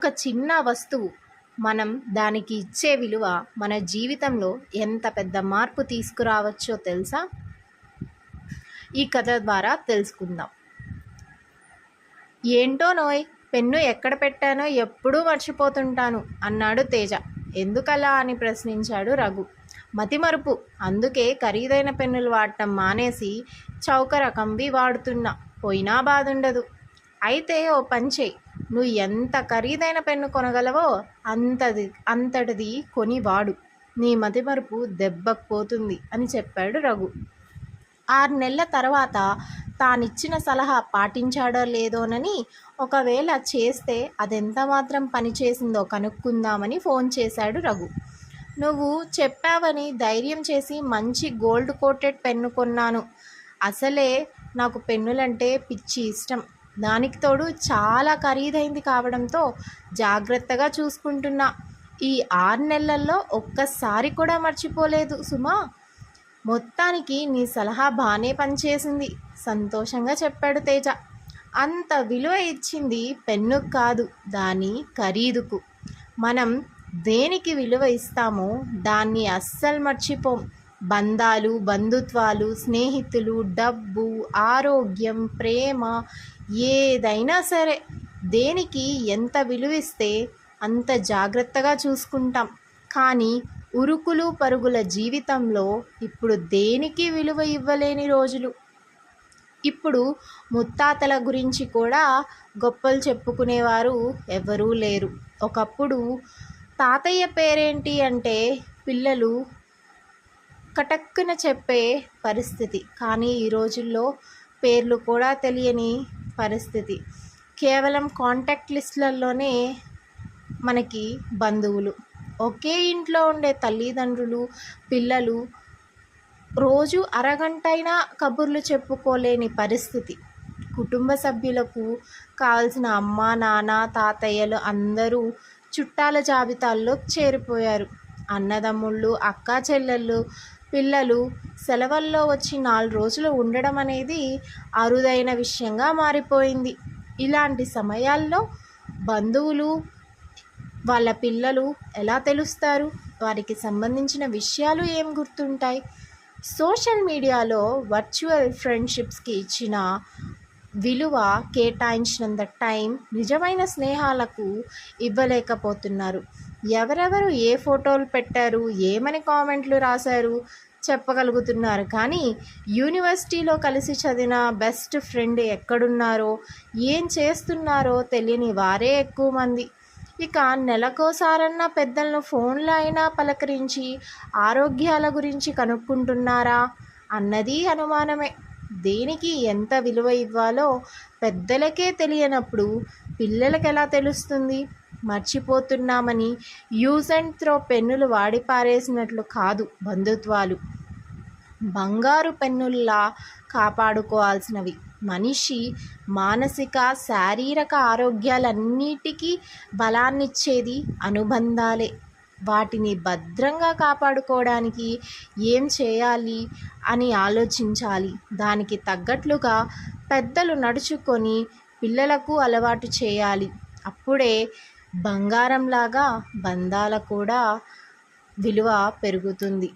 ఒక చిన్న వస్తువు మనం దానికి ఇచ్చే విలువ మన జీవితంలో ఎంత పెద్ద మార్పు తీసుకురావచ్చో తెలుసా? ఈ కథ ద్వారా తెలుసుకుందాం. ఏంటో నోయ్ పెన్ను ఎక్కడ పెట్టానో ఎప్పుడూ మర్చిపోతుంటాను అన్నాడు తేజ. ఎందుకలా అని ప్రశ్నించాడు రఘు. మతిమరుపు అందుకే ఖరీదైన పెన్నులు వాడటం మానేసి చౌక రకంవి వాడుతున్నా. పోయినా బాధుండదు. అయితే ఓ పంచే నువ్వు ఎంత ఖరీదైన పెన్ను కొనగలవో అంతది అంతటిది కొని వాడు నీ మతిమరుపు దెబ్బకు పోతుంది అని చెప్పాడు రఘు. ఆరు నెలల తర్వాత తానిచ్చిన సలహా పాటించాడో లేదోనని ఒకవేళ చేస్తే అదెంత మాత్రం పనిచేసిందో కనుక్కుందామని ఫోన్ చేశాడు రఘు. నువ్వు చెప్పావని ధైర్యం చేసి మంచి గోల్డ్ కోటెడ్ పెన్ను కొన్నాను. అసలే నాకు పెన్నులంటే పిచ్చి ఇష్టం. దానికి తోడు చాలా ఖరీదైంది కావడంతో జాగ్రత్తగా చూసుకుంటున్నా. ఈ ఆరు నెలల్లో ఒక్కసారి కూడా మర్చిపోలేదు సుమా. మొత్తానికి నీ సలహా బాగానే పనిచేసింది. సంతోషంగా చెప్పాడు తేజ. అంత విలువ ఇచ్చింది పెన్నుకు కాదు దాని ఖరీదుకు. మనం దేనికి విలువ ఇస్తామో దాన్ని అస్సలు మర్చిపోం. బంధాలు బంధుత్వాలు స్నేహితులు డబ్బు ఆరోగ్యం ప్రేమ ఏదైనా సరే దేనికి ఎంత విలువిస్తే అంత జాగ్రత్తగా చూసుకుంటాం. కానీ ఉరుకులు పరుగుల జీవితంలో ఇప్పుడు దేనికి విలువ ఇవ్వలేని రోజులు? ఇప్పుడు ముత్తాతల గురించి కూడా గొప్పలు చెప్పుకునేవారు ఎవరూ లేరు. ఒకప్పుడు తాతయ్య పేరేంటి అంటే పిల్లలు కటక్కున చెప్పే పరిస్థితి. కానీ ఈ రోజుల్లో పేర్లు కూడా తెలియని పరిస్థితి. కేవలం కాంటాక్ట్ లిస్టులలోనే మనకి బంధువులు. ఒకే ఇంట్లో ఉండే తల్లిదండ్రులు పిల్లలు రోజు అరగంట అయినా కబుర్లు చెప్పుకోలేని పరిస్థితి. కుటుంబ సభ్యులకు కావలసిన అమ్మ నాన్న తాతయ్యలు అందరూ చుట్టాల జాబితాల్లో చేరిపోయారు. అన్నదమ్ముళ్ళు అక్కా చెల్లెళ్ళు పిల్లలు సెలవుల్లో వచ్చి నాలుగు రోజులు ఉండడం అనేది అరుదైన విషయంగా మారిపోయింది. ఇలాంటి సమయాల్లో బంధువులు వాళ్ళ పిల్లలు ఎలా తెలుస్తారు? వారికి సంబంధించిన విషయాలు ఏం గుర్తుంటాయి? సోషల్ మీడియాలో వర్చువల్ ఫ్రెండ్షిప్స్కి ఇచ్చిన విలువ కేటాయించినంత టైం నిజమైన స్నేహాలకు ఇవ్వలేకపోతున్నారు. ఎవరెవరు ఏ ఫోటోలు పెట్టారు ఏమని కామెంట్లు రాశారు చెప్పగలుగుతున్నారు. కానీ యూనివర్సిటీలో కలిసి చదివిన బెస్ట్ ఫ్రెండ్ ఎక్కడున్నారో ఏం చేస్తున్నారో తెలియని వారే ఎక్కువ మంది. ఇక నెలకోసారన్నా పెద్దలను ఫోన్లో అయినా పలకరించి ఆరోగ్యాల గురించి కనుక్కుంటున్నారా అన్నది అనుమానమే. దేనికి ఎంత విలువ ఇవ్వాలో పెద్దలకే తెలియనప్పుడు పిల్లలకి ఎలా తెలుస్తుంది? మర్చిపోతున్నామని యూజ్ అండ్ త్రో పెన్నులు వాడి పారేసినట్లు కాదు బంధుత్వాలు. బంగారు పెన్నుల్లా కాపాడుకోవాల్సినవి. మనిషి మానసిక శారీరక ఆరోగ్యాలన్నిటికీ బలాన్నిచ్చేది అనుబంధాలే. వాటిని భద్రంగా కాపాడుకోవడానికి ఏం చేయాలి అని ఆలోచించాలి. దానికి తగ్గట్లుగా పెద్దలు నడుచుకొని పిల్లలకు అలవాటు చేయాలి. అప్పుడే బంగారంలాగా బంధాల కూడా విలువ పెరుగుతుంది.